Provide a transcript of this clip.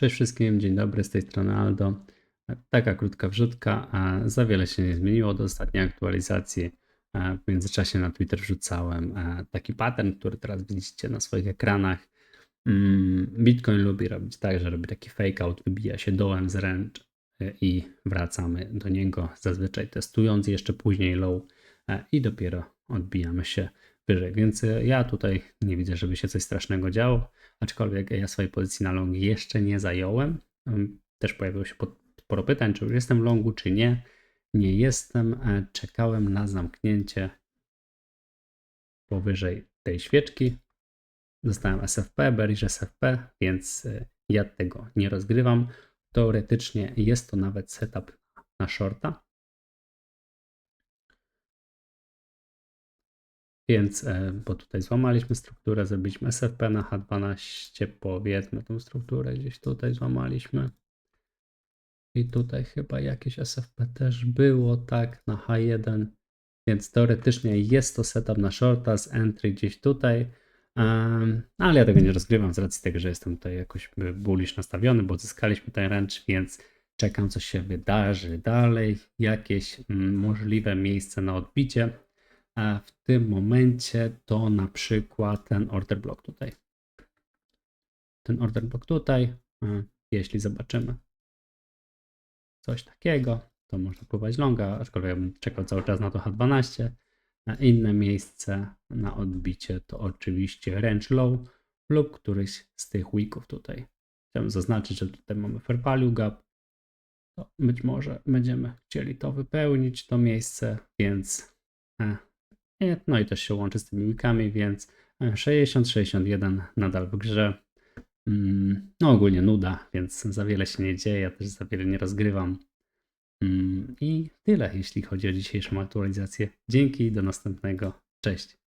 Cześć wszystkim, dzień dobry, z tej strony Aldo. Taka krótka wrzutka, a za wiele się nie zmieniło do ostatniej aktualizacji. W międzyczasie na Twitter wrzucałem taki pattern, który teraz widzicie na swoich ekranach. Mm, Bitcoin lubi robić tak, że robi taki fake out, wybija się dołem z ręcz e, i wracamy do niego, zazwyczaj testując jeszcze później low e, i dopiero odbijamy się wyżej. Więc e, ja tutaj nie widzę, żeby się coś strasznego działo aczkolwiek ja swojej pozycji na long jeszcze nie zająłem. Też pojawiło się sporo pytań, czy już jestem longu, czy nie. Nie jestem. e, Czekałem na zamknięcie powyżej tej świeczki. Dostałem SFP, bearish SFP, więc e, ja tego nie rozgrywam. Teoretycznie jest to nawet setup na shorta. Więc, e, bo tutaj złamaliśmy strukturę, zrobiliśmy SFP na H12, powiedzmy tą strukturę gdzieś tutaj złamaliśmy. I tutaj chyba jakieś SFP też było, tak, na H1. Więc teoretycznie jest to setup na shorta z entry gdzieś tutaj. em, ale ja tego nie rozgrywam z racji tego, że jestem tutaj jakoś e, bullish nastawiony, bo zyskaliśmy ten wręcz, więc czekam co się wydarzy dalej. Jakieś mm, możliwe miejsce na odbicie. A w tym momencie to na przykład ten order block tutaj. Ten order block tutaj, e, jeśli zobaczymy coś takiego, to można próbować longa, aczkolwiek ja bym czekał cały czas na to H12. A inne miejsce na odbicie to oczywiście range low lub któryś z tych wicków tutaj. Chciałbym zaznaczyć, że tutaj mamy fair value gap. To być może będziemy chcieli to wypełnić, to miejsce, więc e, No i też się łączy z tymi weekami, więc 60-61 nadal w grze. Mm, No ogólnie nuda, więc za wiele się nie dzieje, ja też za wiele nie rozgrywam. Mm, I tyle, jeśli chodzi o dzisiejszą aktualizację. Dzięki, do następnego. Cześć.